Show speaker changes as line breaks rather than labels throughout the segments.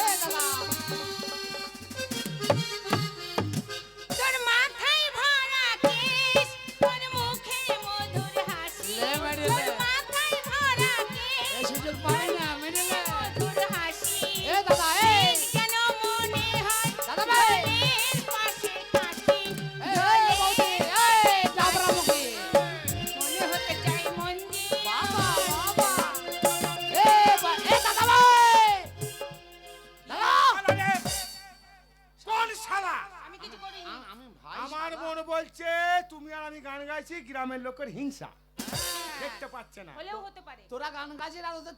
এই দাদা
তোর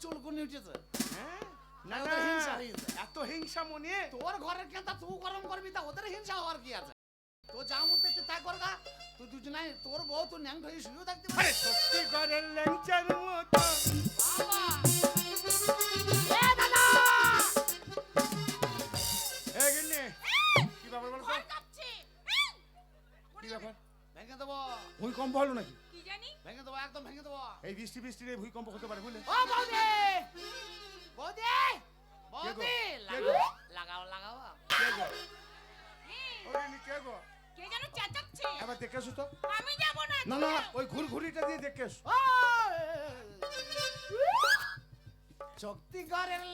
চুলকুনি উঠেছে।
হ্যাঁ? না
হিংসা হয়েছে।
এত হিংসা মনে?
তোর ঘরের কেতা তুই গরম করবি তা ওদের হিংসা হওয়ার কি আছে? তো যা মধ্যে তুই করগা। তুই দুজনাই তোর বউ তোর ন্যাং ধরে শুয়েও থাকতে পারে
সত্যি ঘরের ল্যাংচার মতো।
বাবা! এ দাদা!
এই গিন্নি, কি ব্যাপার বলো তো? কি ব্যাপার?
ভেঙে দেবো।
ভূমিকম্প হলো নাকি?
কি জানি
ভেঙে দেবো একদম ভেঙে দেবো।
এই বৃষ্টি বৃষ্টির এই ভূমিকম্প হতে পারে বুঝলে?
ও বৌদি! বৌদি! বৌদি
কে
লাগাও লাগাও।
কে গো?
এই,
ও কে গো?
কে যেন চেঁচাচ্ছে।
এবার দেখে এসো তো।
আমি যাব না
না না ওই ঘুরঘুরিটা দিয়ে দেখে এসো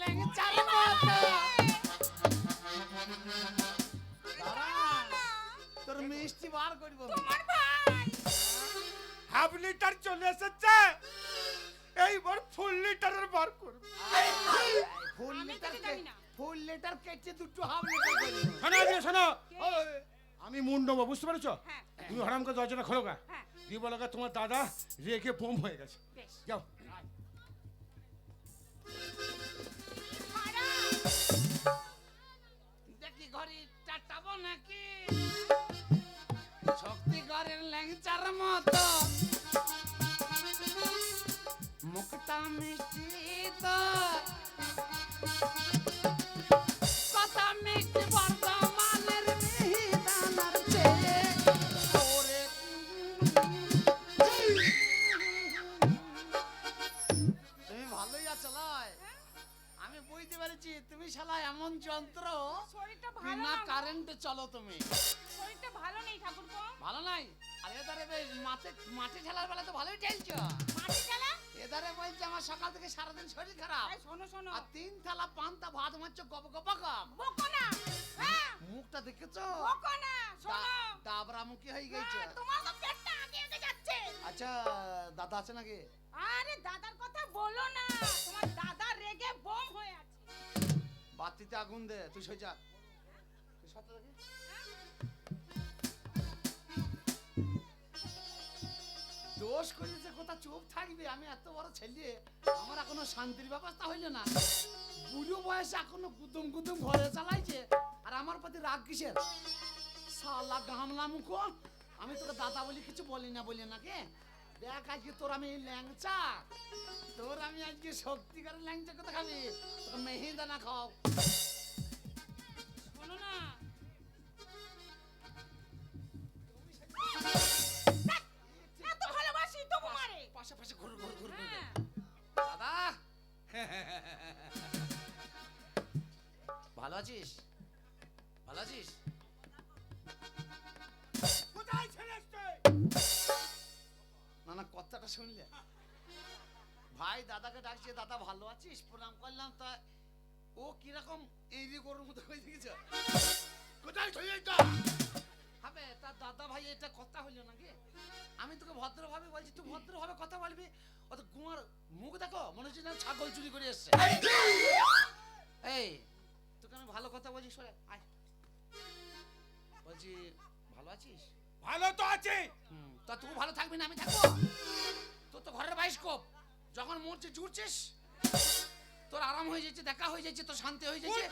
লেংচার মতো তোর মিষ্টি বার করব।
তোমার ভাই।
হাফ লিটার চলে এসেছে। এইবার ফুল লিটারের বার করবে।
ফুল
আমি
লিটার। ফুল লিটার কেটে দুটো হাফ লিটার
শোনো আজকে শোনো। আমি মুন্ডব বুঝতে পেরেছ?
হ্যাঁ।
তুমি হরাম করে দরজাটা খোলো গা।
হ্যাঁ।
দিয়ে বলো গা, তোমার দাদা রেখে বোম হয়ে গেছে। যাও।
দেখি ঘড়ি চাটাবো নাকি? শক্তিগড়ের ল্যাংচার মতো। মুখটা মিষ্টি তো। কথা মিষ্টি বর্ধমানের মিহিদানার চেয়ে। ওরে তুমি ভালোই আছো লয়। আমি বুঝতে পেরেছি তুমি শালা এমন যন্ত্র
শরীরটা ভালো না।
কারেন্টে চলো তুমি।
শরীরটা ভালো নেই ঠাকুরপো।
ভালো নাই? আর বেশ মাঠে মাঠে খেলার বেলা তো ভালোই
মাটি খেলা
এদারে বলছে আমার সকাল থেকে সারাদিন শরীর খারাপ।
শোনো শোনো।
আর তিন থালা পান্তা ভাত মারছো গপ গপ
বকো না হ্যাঁ?
মুখটা দেখেছ?
বকো না শোনো।
দাবরা মুখী হয়ে গেছে।
হ্যাঁ, তোমার তো পেটটা আগে আগে যাচ্ছে।
আচ্ছা দাদা আছে নাকি?
আরে দাদার কথা বলো না তোমার দাদা রেগে বোম হয়ে আছে।
বাতিতে আগুন দে তুই যা। তুই সত্য দেখি দোষ করেছে কথা চুপ থাকবি, আমি এত বড় ছেলে, আমার এখনও শান্তির ব্যবস্থা হইল না। বুড়ো বয়সে এখনও কুতুম কুতুম ঘরে চালাইছে, আর আমার প্রতি রাগ কিসের? সালা গামলা মুখ, আমি তোকে দাদা বলি কিছু বলি না বলি নাকি দেখ আজকে তোর আমি ল্যাংচা, তোর আমি আজকে সত্যিকারের ল্যাংচা কথা খাবি? তোকে মেহিদানা খাও
তবু মারে
পাশে পাশে ঘুর ঘুর ঘুর ঘুর।
হ্যাঁ।
দাদা! ভালো আছিস? ভালো আছিস?
কোথায় ছেড়ে
না না কথাটা শুনলে। ভাই দাদাকে ডাকছে। দাদা ভালো আছিস? প্রণাম করলাম। তা ও কীরকম এই গরুর মতো হয়ে গেছে?
কোথায় এসছে?
হবে? তার দাদা ভাই এটা কথা হইল নাকি আমি তোকে ভদ্রভাবে বলছি তুই ভদ্রভাবে কথা বলবি? অত গুয়ার মুখ দেখো মনে হচ্ছে না ছাগল চুরি করে এসছে। এই তোকে আমি ভালো কথা বলছি সরে আয়। বলছি ভালো আছিস?
ভালো তো আছে।
তা তুই ভালো থাকবি না আমি থাকব। তোর তো ঘরের বাইস্কোপ যখন মরছে জুড়ছিস তোর আরাম হয়ে যাচ্ছে দেখা হয়ে যাচ্ছে তোর শান্তি হয়ে যাচ্ছে।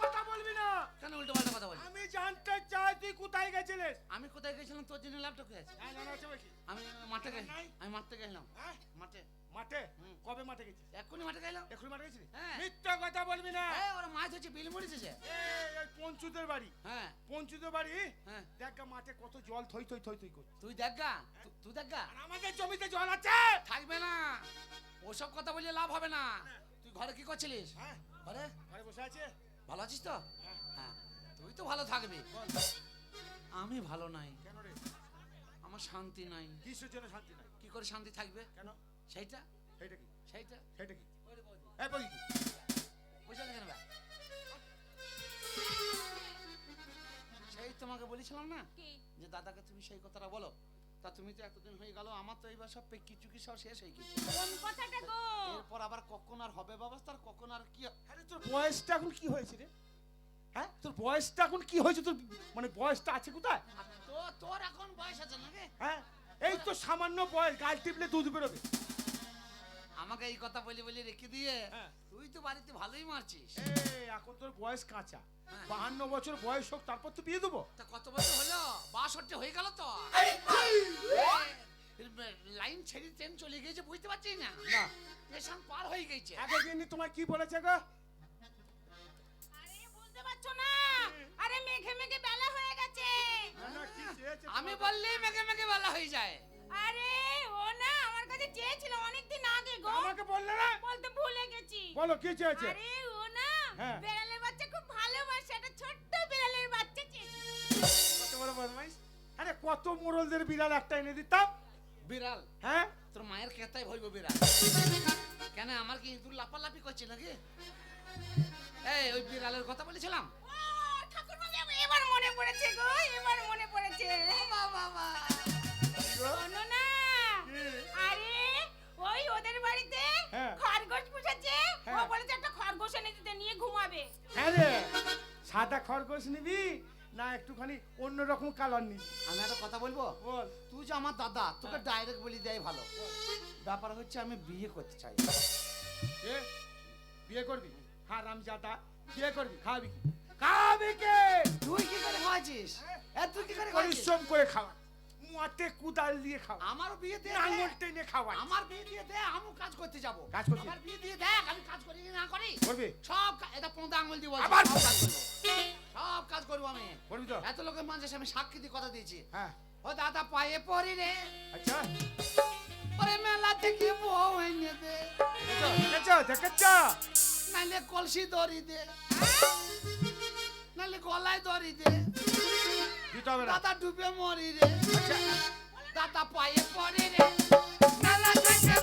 কথা বলবি না।
কেন উল্টো পাল্টা কথা বলছিস
আমি জানতে চাই তুই কোথায় গেছিলিস।
আমি কোথায় গেছিলাম? তোর জন্য ল্যাপটপ আছে
হ্যাঁ, আছে
আমি মাঠে গেছি আমি মাঠে গেলাম
হ্যাঁ?
মাঠে।
মাঠে? কবে মাঠে গেছিস
এক্ষুনি মাঠে গেলাম।
এখনই মাঠে গেছিলি
হ্যাঁ।
মিথ্যা কথা বলবি না।
ওরা মাছ হচ্ছে বিল মরেছে
এই পঞ্চুদের বাড়ি।
হ্যাঁ।
পঞ্চুদের বাড়ি?
হ্যাঁ।
দেখ মাঠে কত জল থই থই থই থই করছে।
তুই দেখ গা তু- তুই দেখ গা।
আর আমাদের জমিতে জল আছে?
থাকবে না। ওসব কথা বললে লাভ হবে না। তুই ঘরে কি করছিলিস?
হ্যাঁ।
ঘরে?
ঘরে বসে আছে।
ভালো আছিস তো? হ্যাঁ। তুই তো ভালো থাকবি। আমি ভালো নাই।
কেন রে?
আমার শান্তি নাই।
কিসের জন্য শান্তি নাই?
কি করে শান্তি থাকবে?
কেন?
সেইটা?
সেইটা কি?
সেইটা?
সেইটা কি? এই বলি।
বুঝলে কেন ভাই সেই তোমাকে বলেছিলাম না যে দাদাকে তুমি সেই কথাটা বলো। তা তুমি তো এতদিন হয়ে গেল আমার তো এইবার সব পেকি চুকি সব শেষ হয়ে গেছে?
কোন কথাটা গো?
এরপর আবার কখন আর হবে ব্যবস্থা আর কখন আর কি
আরে তোর বয়সটা এখন কি হয়েছে রে? হ্যাঁ? তোর বয়সটা এখন কি হয়েছে? তোর মানে বয়সটা আছে কোথায়?
তো তোর এখন বয়স আছে না রে
হ্যাঁ? এই তো সামান্য বয়স গাল টিপলে দুধ বেরোবে।
আমাকে এই কথা বলে বলি রেখে দিয়ে
হ্যাঁ।
তুই তো বাড়িতে ভালোই মারছিস।
এখন তোর বয়স কাঁচা।
হ্যাঁ।
বাহান্ন বছর বয়স হোক তারপর তো বিয়ে দেবো।
তা কত বছর হলো? বাষট্টি হয়ে গেল তো? লাইন ছেড়ে ট্রেন চলে গিয়েছে বুঝতে পারছিস না?
না।
স্টেশন পার হয়ে গেছে।
এতদিন তোমার কি বলেছে গো?
আরে বুঝতে পারছ না? বলো
কি চেয়েছে?
আরে ও না
হ্যাঁ।
বেড়ালের বাচ্চা খুব ভালোবাসে একটা ছোট্ট বেড়ালের বাচ্চা চেয়েছে।
কত বড় বদমাইশ? আরে কত মোড়লদের বিড়াল একটা এনে দিতাম।
বিড়াল?
হ্যাঁ?
তোর মায়ের কেতাই ভইব বিড়াল। কেন আমার কি ইঁদুর লাপালাপি করছে নাকি? এই ওই বিড়ালের কথা বলেছিলাম?
ও ঠাকুরমা এবার মনে পড়েছে গো এবার মনে পড়েছে।
বাবা
শোনো না আরে ওই ওদের বাড়িতে
হ্যাঁ।
খরগোশ পুষেছে? ও
হ্যাঁ।
বলেছে একটা খরগোশ এনে দিতে নিয়ে ঘুমাবে।
হ্যাঁ রে। সাদা খরগোশ নিবি না একটুখানি অন্যরকম কালার নিবি।
আমি একটা কথা বলব?
বল।
তুই যে আমার দাদা তোকে ডাইরেক্ট বলি দেয় ভালো। ব্যাপার হচ্ছে আমি বিয়ে করতে চাই।
এ বিয়ে করবি? হ্যাঁ রামজাদা বিয়ে করবি? খাবি কি? খাবি কে?
তুই কি করে খাওয়াছিস এ তুই কি করে খাওয়াছিস
পরিশ্রম করে খাওয়া। মাঠে কুদাল দিয়ে খাওয়া
আমার বিয়ে দিয়ে
আঙুল। টেনে খাওয়া
আমার বিয়ে দিয়ে দে আমি কাজ করতে যাব।
কাজ করতে?
আমার বিয়ে দিয়ে দেখ আমি কাজ করি না করি?
করবি?
সব এটা পনেরো আঙুল দিব
আবার?
সব কাজ করব। সব কাজ করব আমি।
করবি তো?
এত লোকের মাঝে আমি সাক্ষী দিয়ে কথা দিয়েছি।
হ্যাঁ।
ও দাদা পায়ে পড়ি রে।
আচ্ছা।
ওরে মেলা থেকে বউ এনে দে।
দেখেছ? দেখেছ?
নাইলে কলসি দড়ি দে। নাইলে গলায় দড়ি দে।
দিতে হবে না।
দাদা ডুবে মরি রে।
আচ্ছা।
দাদা পায়ে পড়ি রে। মেলা থেকে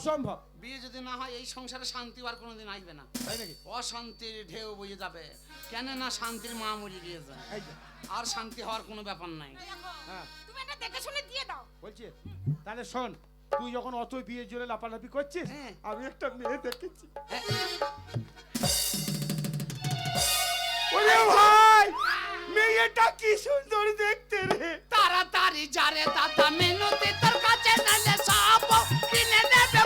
অসম্ভব।
বিয়ে যদি না হয় এই সংসারে শান্তি আর কোনোদিন আসবে না।
তাই নাকি?
অশান্তির ঢেউ বয়ে যাবে। কেন না শান্তির মা মরি গিয়েছে। আর শান্তি হওয়ার কোনো ব্যাপার নাই।
হ্যাঁ।
তুমি এটা দেখে শুনে দিয়ে দাও।
বলছি তাহলে শোন তুই যখন অত বিয়ের জন্য লাপালাপি করছিস
হ্যাঁ।
আমি একটা মেয়ে দেখেছি।
হ্যাঁ,
ওরে ভাই মেয়েটা কি সুন্দর দেখতে রে।
তাড়াতাড়ি যারে দাদা মেনুতে তোর কাছে নালে সব কিনে নেবে।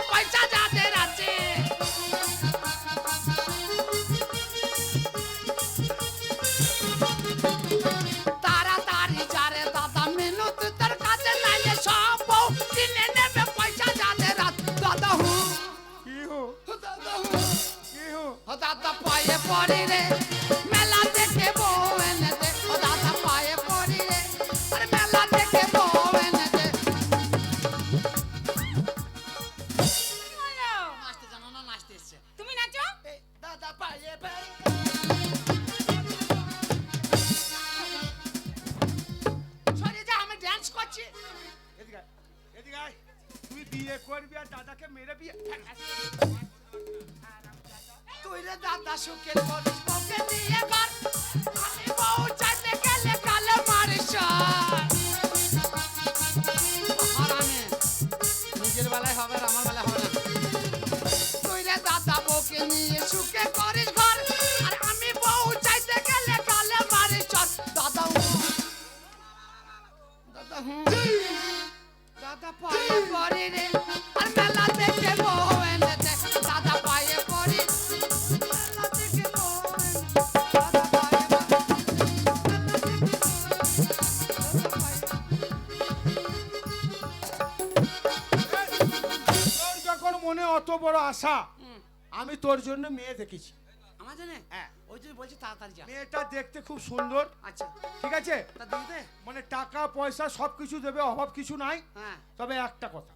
আমি
তোর জন্য মেয়ে দেখেছি।
আমার জানে
হ্যাঁ।
ওই জন্য বলছি তাড়াতাড়ি যা।
মেয়েটা দেখতে খুব সুন্দর।
আচ্ছা।
ঠিক আছে?
তা দিতে
মানে টাকা পয়সা সব কিছু দেবে অভাব কিছু নাই।
হ্যাঁ।
তবে একটা কথা।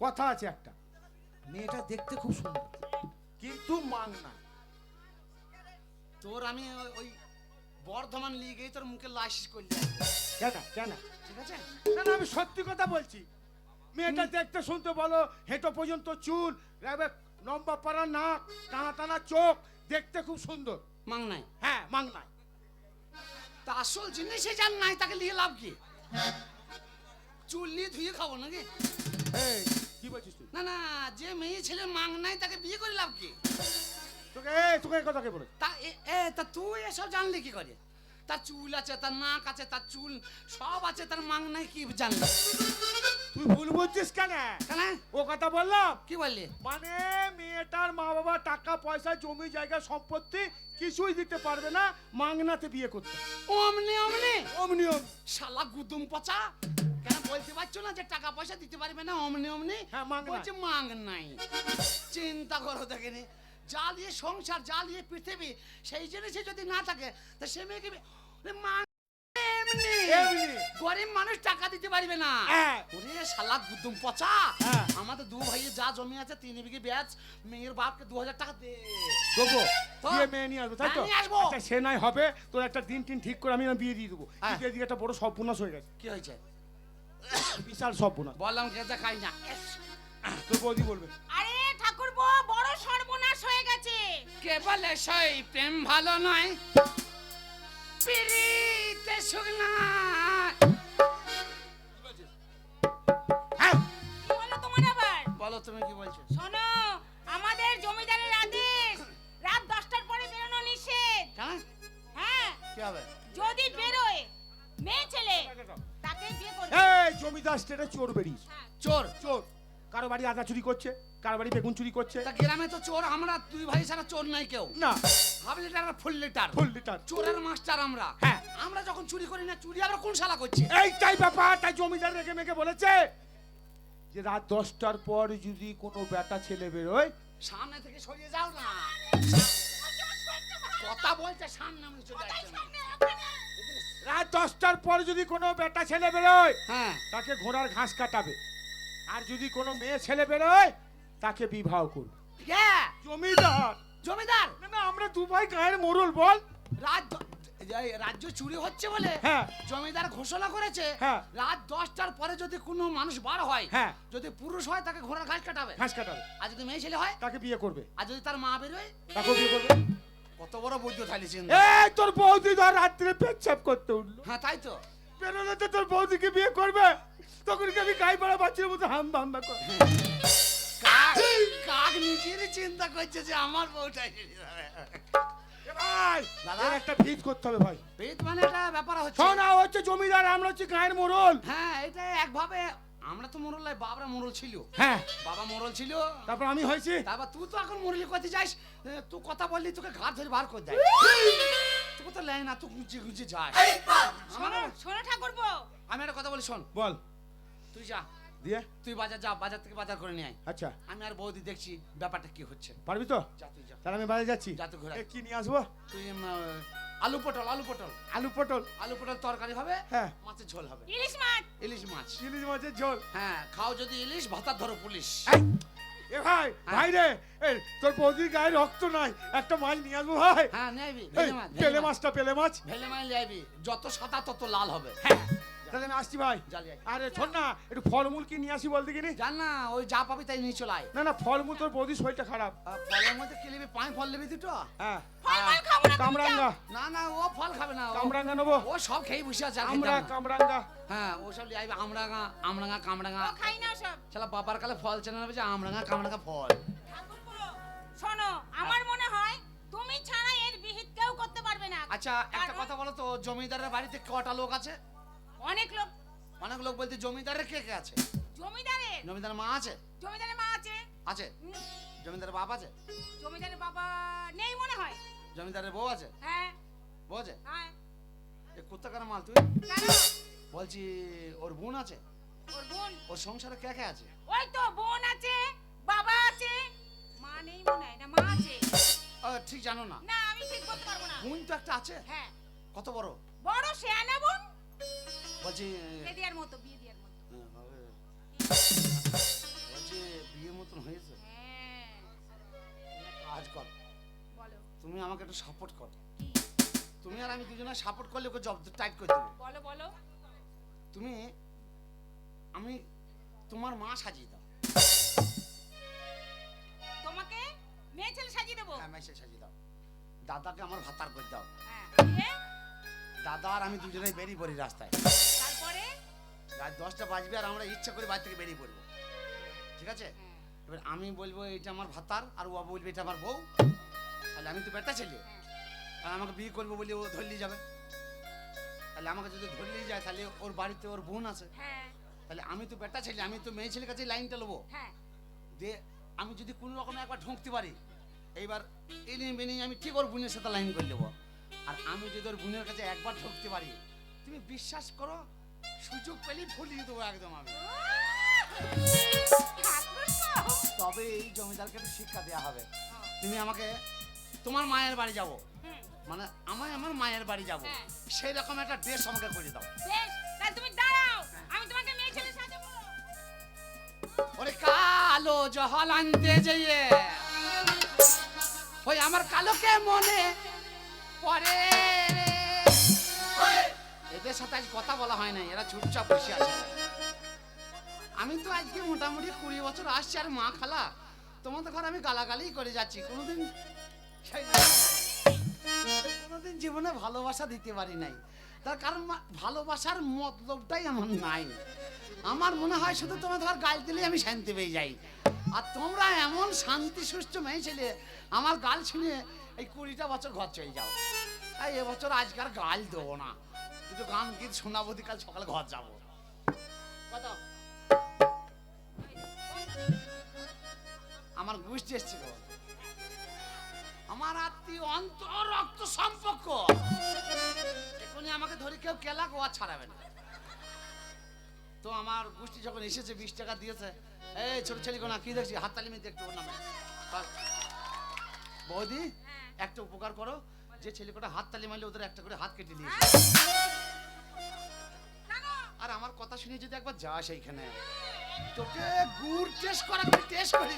কথা আছে একটা। মেয়েটা দেখতে খুব সুন্দর। কিন্তু মাং না
তোর আমি ওই- বর্ধমান নিয়ে গিয়ে তোর মুখে লাইসিস করলি।
কেন কেন
ঠিক আছে?
না না আমি সত্যি কথা বলছি। মেয়েটা দেখতে শুনতে বলো হেঁটো পর্যন্ত চুল লম্বা পাড়া নাক টানা টানা চোখ দেখতে খুব সুন্দর।
মাং নাই
হ্যাঁ মাং নাই
তা আসল জিনিসই জান নাই তাকে নিয়ে লাভ কি? চুল নিয়ে ধুয়ে খাব নাকি?
এই কি বলছিস তুই?
না না যে মেয়ে ছেলে মাং নাই তাকে বিয়ে করে লাভ কি?
তোকে এই তোকে কথা কে বলে
তা এ- এ তা তুই এসব জানলি কি করে? তার চুল আছে তার নাক আছে তার চুল সব আছে তার মাং নাই কি জানলি
তুই ভুল বুঝছিস কেন?
কেন?
ও কথা বললাম
কি বললি?
মানে মেয়েটার মা বাবা টাকা পয়সা জমি জায়গা সম্পত্তি কিছুই দিতে পারবে না মাংনাতে বিয়ে করতে।
অমনি অমনি?
অমনি।
শালা গুদুম পচা। কেন বলতে পারছ না যে টাকা পয়সা দিতে পারবে না? অমনি অমনি?
হ্যাঁ, মাং নাই।
বলছে মাং নাই চিন্তা করো দেখেনি। যা দিয়ে সংসার যা দিয়ে পৃথিবী সেই জিনিসে যদি না থাকে তা সে মেয়েকে মাং। গরিব মানুষ টাকা দিতে পারবে না।
হ্যাঁ।
ওরে শালা গুদুম পচা।
হ্যাঁ।
আমাদের দু ভাইয়ের যা জমি আছে তিন বিঘে ব্যাচ মেয়ের বাপকে দু হাজার টাকা দে।
দেবো
তো?
মেয়ে নিয়ে আসব তাই তো?
হ্যাঁ,
আচ্ছা, সে নাই হবে তোর একটা দিন টিন ঠিক করে আমি বিয়ে দিয়ে দেবো। বিয়ে দিয়ে একটা বড় সর্বনাশ হয়ে গেছে।
কি হয়েছে?
বিশাল সর্বনাশ।
বললাম গেঁজা খাই না।
বৌদি বলবে।
আরে ঠাকুরপো বড় সর্বনাশ হয়ে গেছে।
কে বলে সই প্রেম ভালো নয়
হ্যাঁ।
কি হলো তোমার আবার?
বলো তুমি কি বলছো?
শোনো আমাদের জমিদারের আদেশ রাত দশটার পরে বেরোনো নিষেধ। হ্যাঁ
কি হবে?
যদি বেরোয় মেয়ে ছেলে তাকে বিয়ে করবে।
এই জমিদার স্টেটে চোর বেরিয়েছে।
হ্যাঁ।
চোর?
চোর। কারও বাড়ি আদা চুরি করছে কারও বাড়ি বেগুন চুরি করছে।
তা গ্রামে তো চোর আমরা দুই ভাই ছাড়া চোর নাই কেউ।
না।
হাফ লিটার আর ফুল লিটার
ফুল লিটার
চোরের মাস্টার আমরা।
হ্যাঁ।
আমরা যখন চুরি করি না চুরি আমরা কোন শালা করছি?
এইটাই ব্যাপার তাই জমিদার রেখে মেখে বলেছে যে রাত দশটার পর যদি কোনো বেটা ছেলে বেরোয়
সামনে থেকে সরিয়ে যাও না। কথা বলছে সামনে আমি চলে যাচ্ছে
রাত দশটার পর যদি কোনো বেটা ছেলে বেরোয়
হ্যাঁ।
তাকে ঘোড়ার ঘাস কাটাবে। আর যদি কোনো মেয়ে ছেলে বেরোয় তাকে বিবাহ করবে। জমিদার।
জমিদার?
না না আমরা দু ভাই গায়ের মোড়ল বল।
রাত রাজ্য চুরি হচ্ছে বলে
হ্যাঁ।
জমিদার ঘোষণা করেছে
হ্যাঁ।
রাত দশটার পরে যদি কোনো মানুষ বার হয়
হ্যাঁ।
যদি পুরুষ হয় তাকে ঘোড়ার ঘাস কাটাবে।
ঘাস কাটাবে।
আর যদি মেয়ে ছেলে হয়
তাকে বিয়ে করবে।
আর যদি তার মা বেরোয়
তাকে বিয়ে করবে।
কত বড় বৈদ্য থালি চিন্তা
এই তোর বৌদি ধর রাত্রে পেচ্ছাপ করতে উঠল।
হ্যাঁ তাই তো।
বেরোলে তো তোর বৌদিকে বিয়ে করবে? তখন কি আমি গাই পাড়া বাচ্চার মতো হাম হাম্বা করে?
কাক কাক নিজেরই চিন্তা করছে যে আমার বউটাই
ভাই
দাদা।
একটা ভিত করতে হবে ভাই।
ভিত মানে একটা ব্যাপার হচ্ছে
না হচ্ছে জমিদার আমরা হচ্ছে গায়ের মোড়ল।
হ্যাঁ এটা একভাবে আমরা তো মোরল নয় বাবরা মোরল ছিল।
হ্যাঁ।
বাবা মোরল ছিল।
তারপর আমি হয়েছি?
তারপর তুই তো এখন মুরলি করতে যাস। তুই কথা বললি তোকে ঘাট ধরে বার করে দেয়। তোকে তো লেয় না তুই গুঁজে গুঁজে যাস
শোনো শোনো ঠাকুরপো।
আমি একটা কথা বলি শোন।
বল।
তুই যা।
দিয়ে?
তুই বাজার যা বাজার থেকে বাজার করে নিয়ে আয়।
আচ্ছা।
আমি আর বৌদি দেখছি ব্যাপারটা কি হচ্ছে।
পারবি তো?
যা তুই যা।
তাহলে আমি বাড়ি যাচ্ছি।
যা তুই ঘুরে।
কি নিয়ে আসব?
তুই আলু পটল আলু পটল।
আলু পটল।
আলু পটল তরকারি হবে
হ্যাঁ।
মাছের ঝোল হবে।
ইলিশ মাছ।
ইলিশ মাছ।
ইলিশ মাছের ঝোল।
হ্যাঁ খাও যদি ইলিশ ভাতা ধরো পুলিশ।
এ ভাই
হ্যাঁ।
ভাই রে এ, তোর বৌদির গায়ে রক্ত নাই একটা মাছ নিয়ে আসব ভাই।
হ্যাঁ নেবি
পেলে মাছটা পেলে মাছ।
ভেলে মাছ লিয়াবি যত সাদা তত লাল হবে।
হ্যাঁ। তাহলে আমি আসছি ভাই। আরে শোন না একটু ফলমূল কি নিয়ে আসি বলতে কিনি
জান না ওই যা পাবি তাই নিয়ে চলে
না না ফলমূল তোর বৌদির শরীরটা খারাপ।
ফলের মধ্যে কি নিবি? পাঁচ ফল নিবি দুটো?
হ্যাঁ।
ফল ফল খাব না তুমি
কামরাঙ্গা।
না না ও ফল খাবে না
কামরাঙ্গা নেব।
ও সব খেয়ে বসে আছে
আমরা কামরাঙ্গা।
হ্যাঁ ও সব লিয়ে আইবে আমরাঙা আমরাঙা কামরাঙা
ও খাই না সব।
শালা বাবার কালে ফল চেনা নেবে যে আমরাঙা কামরাঙা ফল।
শোনো আমার মনে হয় তুমি ছাড়া এর বিহিত কেউ করতে পারবে না।
আচ্ছা একটা কথা বলো তো জমিদারের বাড়িতে কটা লোক আছে?
অনেক লোক।
অনেক লোক বলতে জমিদারের কে কে আছে?
জমিদারের?
জমিদারের মা আছে?
জমিদারের মা আছে?
আছে। জমিদারের বাপ আছে?
জমিদারের বাবা নেই মনে হয়।
জমিদারের বউ আছে?
হ্যাঁ।
বউ আছে?
হ্যাঁ।
এ কোথাকার মাল তুই? বলছি ওর বোন আছে?
ওর বোন?
ওর সংসারে কে কে আছে?
ওই তো বোন আছে বাবা আছে। মা নেই মনে হয় না মা আছে।
ঠিক জানো না।
না আমি ঠিক বলতে পারব না।
বোন তো একটা আছে।
হ্যাঁ।
কত বড়?
বড় শেয়ানা বোন।
বলছি
দেওয়ার মতো বিয়ে দেওয়ার মতো।
হ্যাঁ, হবে। বলছি বিয়ে মতন হয়েছে?
হ্যাঁ
কাজ কর।
বলো।
তুমি আমাকে একটু সাপোর্ট কর। তুমি আর আমি দুজনে সাপোর্ট করলে ওকে জব টাইট করে দেবো।
বলো বলো।
তুমি আমি তোমার মা সাজিয়ে দাও।
তোমাকে মেয়ে ছেলে সাজিয়ে দেবো?
হ্যাঁ মেসে সাজিয়ে দাও। দাদাকে আমার ভাতার করে দাও।
হ্যাঁ
দাদা আর আমি দুজনেই বেরিয়ে পড়ি রাস্তায়।
তারপরে?
রাত দশটা বাজবে আর আমরা ইচ্ছা করে বাড়ি থেকে বেরিয়ে পড়ব। ঠিক আছে?
হ্যাঁ।
এবার আমি বলব এটা আমার ভাতার আর ও বলবে এটা আমার বউ। তাহলে আমি তো বেটা ছেলে।
হ্যাঁ।
আর আমাকে বিয়ে করব বলে ও ধরলি যাবে। তাহলে আমাকে যদি ধরলেই যায় তাহলে ওর বাড়িতে ওর বোন আছে।
হ্যাঁ।
তাহলে আমি তো বেটা ছেলে আমি তো মেয়ে ছেলের কাছে লাইনটা নেব।
হ্যাঁ।
দিয়ে আমি যদি কোনো রকমে একবার ঢুকতে পারি এইবার এনে বেনে আমি ঠিক ওর বোনের সাথে লাইন করে নেব। আর আমি যদি ওর বোনের কাছে একবার ঢুকতে পারি তুমি বিশ্বাস করো সুযোগ পেলেই ফুলিয়ে দেবো একদম আমি। তবে এই জমিদারকে একটু শিক্ষা দেওয়া হবে। তুমি আমাকে তোমার মায়ের বাড়ি যাব। মানে আমায় আমার মায়ের বাড়ি যাব।
হ্যাঁ।
সেই রকম একটা ড্রেস আমাকে করে দাও।
তুমি দাঁড়াও আমি তোমাকে মেয়ে ছেলে সাজাবো
ওরে কালো জহল আনতে যেয়ে ওই আমার কালোকে মনে পড়ে রে। এদের সাথে আজ কথা বলা হয় না এরা চুপচাপ বসে আছে। আমি তো আজকে মোটামুটি কুড়ি বছর আসছি আর মা খালা, তোমাদের ঘরে আমি গালাগালি করে যাচ্ছি, কোনোদিন কোনোদিন জীবনে ভালোবাসা দিতে পারি নাই। তার কারণ ভালোবাসার মতলবটাই আমার নাই। আমার মনে হয় শুধু তোমার ধর গাল দিলেই আমি শান্তি পেয়ে যাই। আর তোমরা এমন শান্তি সুস্থ মেয়ে ছেলে, আমার গাল শুনে এই কুড়িটা বছর ঘর চলে যাও। তাই এবছর আজকার গাল দেবো না। দুটো গান গীত শোনাবো কাল সকালে ঘর যাব। আমার গোষ্ঠী এসছে গো। আমার আত্মীয় অন্তর রক্ত সম্পর্ক। এখনই আমাকে ধরে কেউ কেলা গোয়া ছাড়াবে না। তো আমার গোষ্ঠী যখন এসেছে, বিশ টাকা দিয়েছে, এই ছোট ছেলে কোনা কি দেখছি? হাততালি মেয়ে দেখতে ওর বৌদি? একটা উপকার করো যে ছেলে কটা হাত তালি মারলে ওদের একটা করে হাত কেটে নিয়ে
হ্যাঁ?
আর আমার কথা শুনে যদি একবার যাস এইখানে। তোকে গুড় টেস্ট করা টেস্ট করি।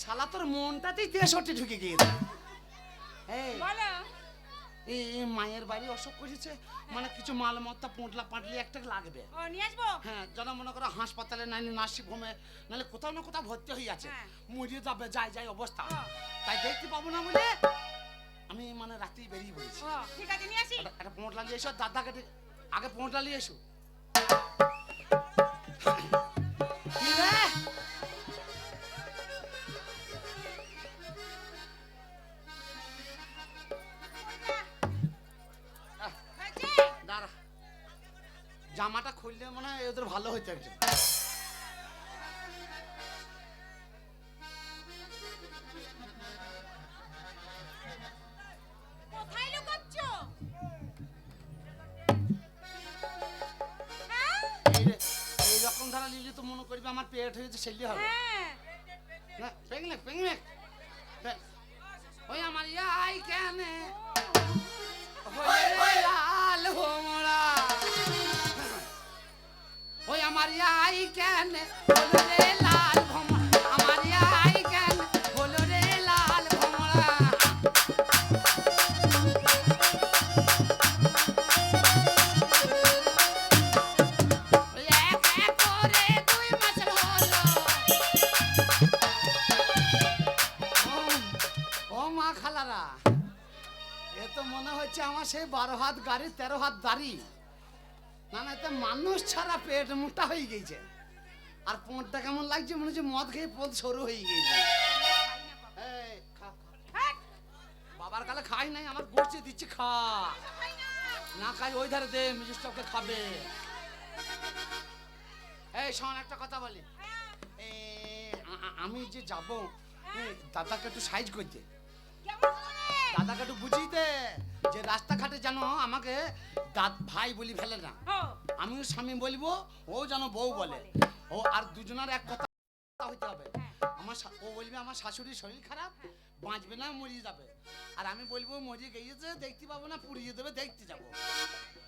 শালা তোর মনটাতেই তেষট্টি ঢুকে গিয়েছে। এই
বলো।
এই মায়ের বাড়ি অসুখ করেছে মানে কিছু মালমত্তা পোঁটলা পাটলি একটা লাগবে।
ও নিয়ে আসব?
হ্যাঁ যেন মনে করো হাসপাতালে নাইলে নার্সিং হোমে নাহলে কোথাও না কোথাও ভর্তি হয়ে আছে।
হ্যাঁ।
মরিয়ে যাবে যাই যাই অবস্থা। তাই দেখতে পাবো না বলে আমি মানে রাতেই বেরিয়ে পড়েছি।
ঠিক আছে নিয়ে আসি।
একটা- পোঁটলা নিয়ে এসো দাদাকে ডে- আগে পোঁটলা নিয়ে এসো। ভালো হইতে একজন।
হ্যাঁ
এইরকম ধারা নিলে তো মনে করবি আমার পেট হয়েছে সেলি হবে।
হ্যাঁ।
না পেংলে পেংলে ওই আমার ইয়াই কেন? লাল হোমরা ওই আমার ইয়াই কেন? লাল ভোমরা। আমার ইয়াই কেন? হলো রে লাল তো মনে হচ্ছে আমার সেই বারো হাত গাড়ি তেরো হাত দাড়ি। না না এতে মানুষ ছাড়া পেট মোটা হয়ে গেছে। আর পোঁটটা কেমন লাগছে মনে হচ্ছে মদ খেয়ে পোঁত সরু হয়ে গেছে। বাবার কালে খাই নাই আমার গড়ছে দিচ্ছে খা।
না
খাই ওই ধারে দে মিজিস্টারকে খাবে। এই শোন একটা কথা বলি। আমি যে যাব দাদাকে একটু সাইজ করতে।
কেমন করে
দাদাকে একটু বুঝিয়ে দে। যে রাস্তাঘাটে যেন আমাকে দাদ ভাই বলি ফেলে না। আমিও স্বামী বলব ও যেন বউ বলে। ও আর দুজনের এক কথা হইতে হবে।
হ্যাঁ।
আমার ও বলবে আমার শাশুড়ির শরীর খারাপ বাঁচবে না মরিয়ে যাবে। আর আমি বলব মরিয়ে গিয়েছে দেখতে পাবো না পুড়িয়ে দেবে দেখতে যাব।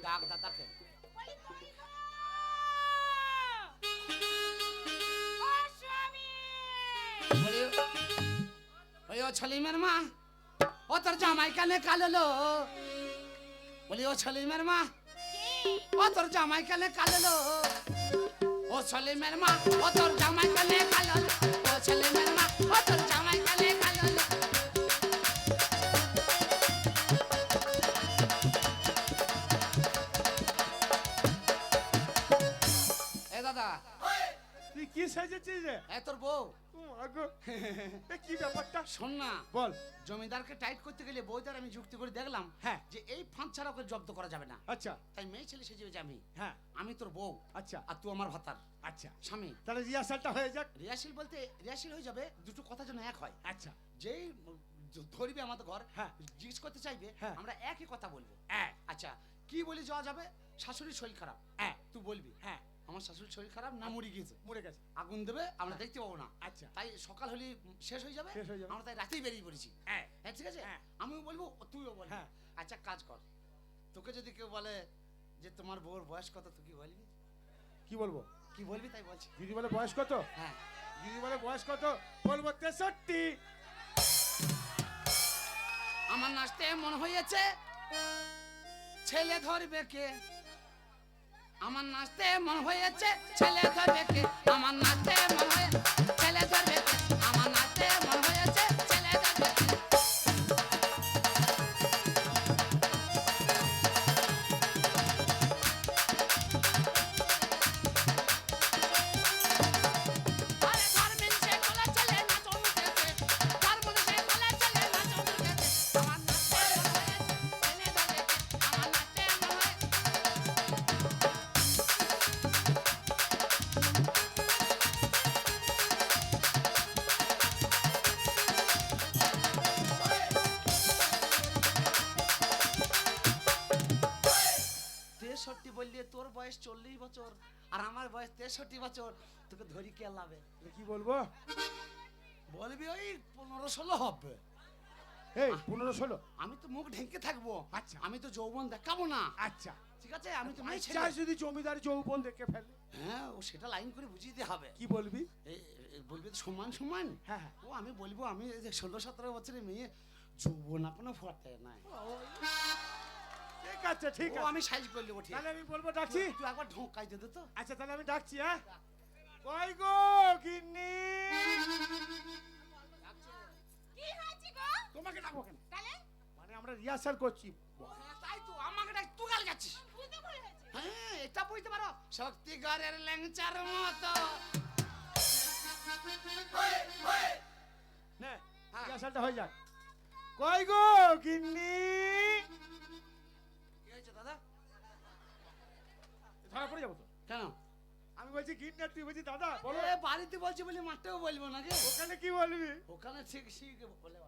ডাক দাদাকে।
ও
ছলিমের মা। ও তোর জামাই কানে কালো বলি ও ছলিমের মা। ও তোর জামাই কানে কালো ও ছলিমের মা ও তোর জামাই কানে কালো ও ছলিমের মা ও তোর জামাই কানে কালো এ দাদা
তুই কি সেজেছিস
এ তোর বউ।
এ কি ব্যাপারটা?
শোন না।
বল।
জমিদারকে টাইট করতে গেলে বউদার আমি যুক্তি করে দেখলাম
হ্যাঁ।
যে এই ফাঁদ ছাড়া ওকে জব্দ করা যাবে না।
আচ্ছা।
তাই মেয়ে ছেলে সেজে আমি
হ্যাঁ।
আমি তোর বউ
আচ্ছা।
আর তুই আমার ভাতার।
আচ্ছা।
স্বামী।
তাহলে রিহার্সালটা হয়ে যাক।
রিয়াশিল বলতে রিয়াশিল হয়ে যাবে দুটো কথা যেন এক হয়।
আচ্ছা।
যেই য- ধরবে আমাদের ঘর
হ্যাঁ।
জিজ্ঞেস করতে চাইবে
হ্যাঁ।
আমরা একই কথা বলব।
এক।
আচ্ছা কি বলি যাওয়া যাবে? শাশুড়ির শরীর খারাপ।
এক।
তুই বলবি।
হ্যাঁ।
আমার শাশুড়ির শরীর খারাপ না মরে গিয়েছে।
মরে গেছে।
আগুন দেবে আমরা দেখতে পাবো না।
আচ্ছা।
তাই সকাল হলে শেষ হয়ে যাবে
হয়ে।
আমরা তাই রাতেই বেরিয়ে পড়েছি।
হ্যাঁ।
হ্যাঁ ঠিক আছে?
হ্যাঁ।
আমিও বলব তুইও বল।
হ্যাঁ।
আচ্ছা কাজ কর। তোকে যদি কেউ বলে যে তোমার বউর বয়স কত তুই কি বলবি?
কি বলব?
কি বলবি তাই বলছি।
দিদি বলে বয়স কত?
হ্যাঁ।
দিদি বলে বয়স কত? বলব তেষট্টি।
আমার নাচতে মন হয়েছে। ছেলে ধরবে কে? আমার নাচতে মন হয়েছে ছেলে ধরে আমার নাচতে মন হয়ে বয়স চল্লিশ বছর আর আমার বয়স তেষট্টি বছর তোকে ধরি কে লাভে?
কি বলব?
বলবি ওই পনেরো ষোলো হবে।
এই পনেরো ষোলো?
আমি তো মুখ ঢেকে থাকব।
আচ্ছা।
আমি তো যৌবন দেখাবো না।
আচ্ছা।
ঠিক আছে? আমি তো
চাই যদি জমিদার যৌবন দেখে ফেলে?
হ্যাঁ ও সেটা লাইন করে বুঝিয়ে দিতে হবে।
কি বলবি?
বলবি তো সমান সমান।
হ্যাঁ হ্যাঁ।
ও আমি বলব আমি ষোলো সতেরো বছরের মেয়ে যৌবন এখনও ফোটায় নাই।
ঠিক আছে ঠিক আছে।
আমি সাইজ করে নেব ঠিক
তাহলে আমি বলব ডাকছি।
তুই একবার ঢোকাই দে তো।
আচ্ছা তাহলে আমি ডাকছি হ্যাঁ? কই গো গিন্নি?
কি হয়েছে গো?
তোমাকে ডাকবো কেন?
তাহলে?
মানে আমরা রিহার্সাল করছি।
হ্যাঁ, তাই তো আমাকে ডাক তুই গাল যাচ্ছিস?
বুঝতে ভুল হয়েছে।
হ্যাঁ এটা বুঝতে পারো শক্তিগড়ের ল্যাংচার মতো। হ্যাঁ।
রিহার্সালটা হয়ে যাক। কই গো গিন্নি? ধরা পড়ে যাব তো।
কেন?
আমি বলছি গিন্নি তুই বলছি দাদা বলো।
এ বাড়িতে বলছি বলে মাঠেও বলব নাকি
ওখানে কি বলবি?
ওখানে ঠিক শিখে বলে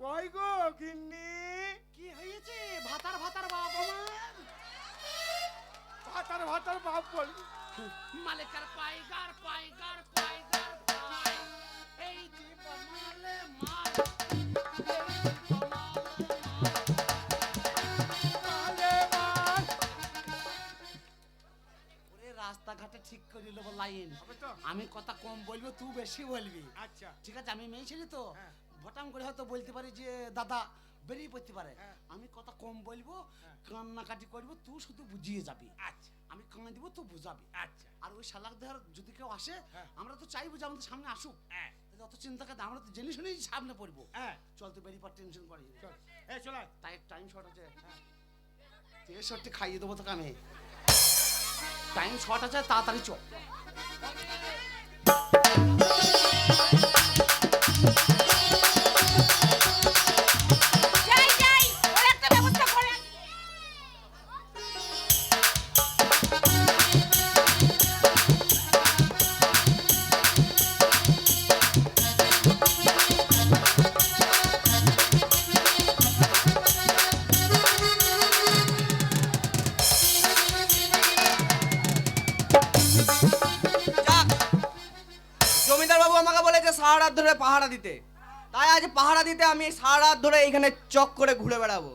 কই গো গিন্নি?
কি হয়েছে? ভাতার ভাতার বাবা আমার।
ভাতার ভাতার বাপ বলবি
মালিকার পাইগার পাইগার পাইগার পাই এই জীব মালে মালে।
তো।
আমি কথা কম বলব তুই বেশি বলবি।
আচ্ছা।
ঠিক আছে আমি মেয়ে ছেলে তো
হ্যাঁ।
ভটাম করে হয়তো বলতে পারি যে দাদা বেরিয়ে পড়তে পারে।
হ্যাঁ।
আমি কথা কম বলব
হ্যাঁ।
কান্নাকাটি করব তুই শুধু বুঝিয়ে যাবি।
আচ্ছা।
আমি কান্না দিব তুই বুঝাবি।
আচ্ছা।
আর ওই শালাক দেহার যদি কেউ আসে
হ্যাঁ।
আমরা তো চাইব যে আমাদের সামনে আসুক।
হ্যাঁ।
অত চিন্তা করতে আমরা তো জেনে শুনেই সামনে পড়ব।
হ্যাঁ।
চল তুই বেরিয়ে পর টেনশন করি
চল। এই চল
তাই টাইম শর্ট আছে। তেষট্টি খাইয়ে দেবো তোকে আমি। টাইম শর্ট আছে তাড়াতাড়ি চল।
পাহারা দিতে। তাই আজ পাহারা দিতে আমি সারা ধরে এখানে চক করে ঘুরে বেড়াবো।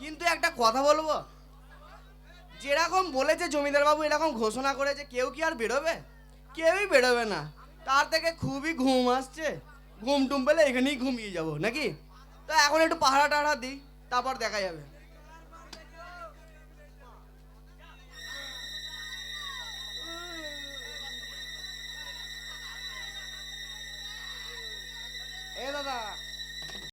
কিন্তু একটা কথা বলব? যেরকম বলেছে জমিদার বাবু, এরকম ঘোষণা করেছে, কেউ কি আর বেরোবে? কেউই বেরোবে না। তার থেকে খুবই ঘুম আসছে। ঘুম টুম পেলে এখানেই ঘুমিয়ে যাব, নাকি? তো এখন একটু পাহারা টাহারা দিই, তারপর দেখা যাবে।
এ দাদা